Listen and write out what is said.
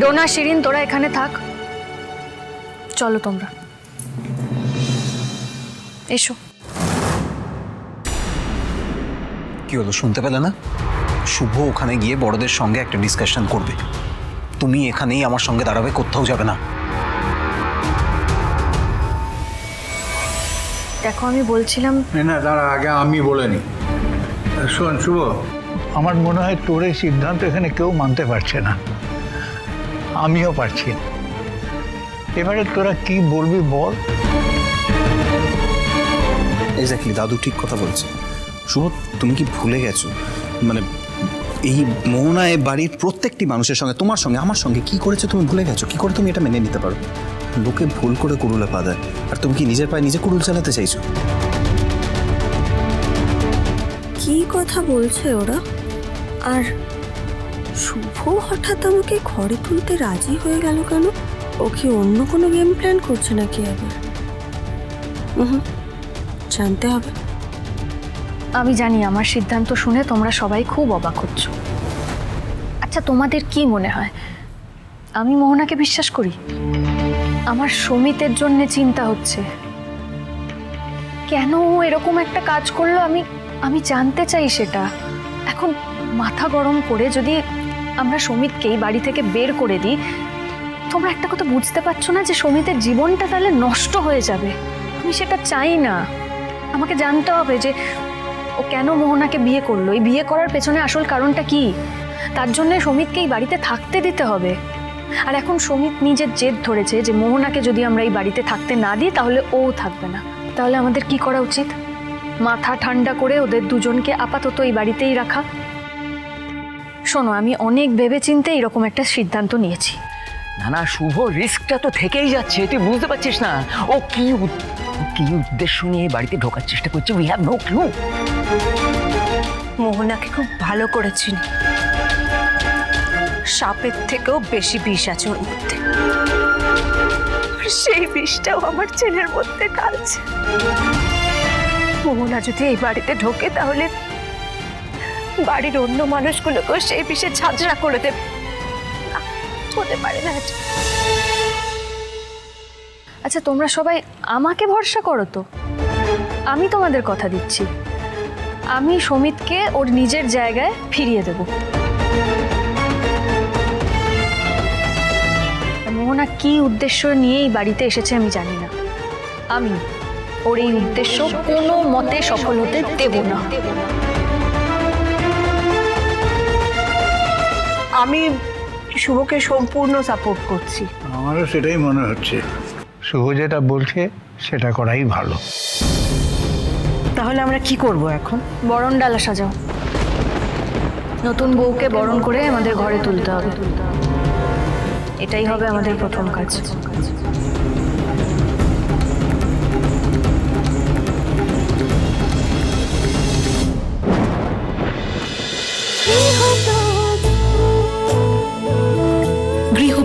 ডোনা শিরিন তোরা এখানে থাক। চলো তোমরা। এসো। কি হলো শুনতে পেলে না? শুভ ওখানে গিয়ে বড়দের সঙ্গে একটা ডিসকাশন করবে। তুমি এখানেই আমার সঙ্গে দাঁড়াবে কোথাও যাবে না। দেখো আমি বলছিলাম না, না দাঁড়া আগে আমি বলে নি। শোন শুভ। আমার মনে হয় তোর এই সিদ্ধান্ত এখানে কেউ মানতে পারছে না। আমিও পারছি না। এবারে তোরা কি বলবি বল? এক্স্যাক্টলি দাদু ঠিক কথা বলছে। শুভ তুমি কি ভুলে গেছো? মানে এই মোহনায় বাড়ির প্রত্যেকটি মানুষের সঙ্গে তোমার সঙ্গে আমার সঙ্গে কি করেছ তুমি ভুলে গেছো? কি করে তুমি এটা মেনে নিতে পারো? লোকে ভুল করে কুড়ুলে পা দেয়। আর তুমি কি নিজের পায়ে নিজে কুরুল চালাতে চাইছো? কি কথা বলছে ওরা? আর শুভ হঠাৎ আমাকে ঘরে তুলতে রাজি হয়ে গেল কেন? ও কি অন্য কোনো গেম প্ল্যান করছে নাকি আবার? উহুম, জানতে হবে। আমি জানি আমার সিদ্ধান্ত শুনে তোমরা সবাই খুব অবাক হচ্ছ। আচ্ছা তোমাদের কি মনে হয়? আমি মোহনাকে বিশ্বাস করি? আমার সমিতের জন্য চিন্তা হচ্ছে। কেন এরকম একটা কাজ করল? আমি আমি জানতে চাই সেটা। এখন মাথা গরম করে যদি আমরা সমিতকেই বাড়ি থেকে বের করে দিই। তোমরা একটা কথা বুঝতে পারছ না যে সমিতের জীবনটা তাহলে নষ্ট হয়ে যাবে? আমি সেটা চাই না। আমাকে জানতে হবে যে ও কেন মোহনাকে বিয়ে করল? এই বিয়ে করার পেছনে আসল কারণটা কি? তার জন্য সমিতকে এই বাড়িতে থাকতে দিতে হবে। আর এখন সমিত নিজের জেদ ধরেছে যে মোহনাকে যদি আমরা এই বাড়িতে থাকতে না দিই, তাহলে ও থাকবে না। তাহলে আমাদের কি করা উচিত? মাথা ঠান্ডা করে ওদের দুজনকে আপাতত এই বাড়িতেই রাখা। শোনো আমি অনেক ভেবে ভেবেচিন্তে এরকম একটা সিদ্ধান্ত নিয়েছি। না না শুভ রিস্কটা তো থেকেই যাচ্ছে তুই বুঝতে পারছিস না। ও কি উদ- কি উদ্দেশ্য নিয়ে বাড়িতে ঢোকার চেষ্টা করছে উই হ্যাভ নো ক্লু মোহনাকে খুব ভালো করে চিনি সাপের থেকেও বেশি বিষ আছে ওর মধ্যে। সেই বিষটাও আমার ছেলের মধ্যে ঢালছে মোহনা যদি এই বাড়িতে ঢোকে তাহলে বাড়ির অন্য মানুষগুলোকেও সেই বিষে ঝাঁঝরা করে দেবে। হতে পারে না আচ্ছা তোমরা সবাই আমাকে ভরসা করো তো। আমি তোমাদের কথা দিচ্ছি। আমি সমিতকে ওর নিজের জায়গায় ফিরিয়ে দেব। মোহনা কি উদ্দেশ্য নিয়ে এই বাড়িতে এসেছে আমি জানি না। আমি ওর এই উদ্দেশ্য কোনো মতে সফল হতে দেব না। আমি শুভকে সম্পূর্ণ সাপোর্ট করছি। আমারও সেটাই মনে হচ্ছে। শুভ যেটা বলছে সেটা করাই ভালো। তাহলে আমরা কি করব এখন? বরণ ডালা সাজাও। নতুন বউকে বরণ করে আমাদের ঘরে তুলতে হবে। এটাই হবে আমাদের প্রথম কাজ।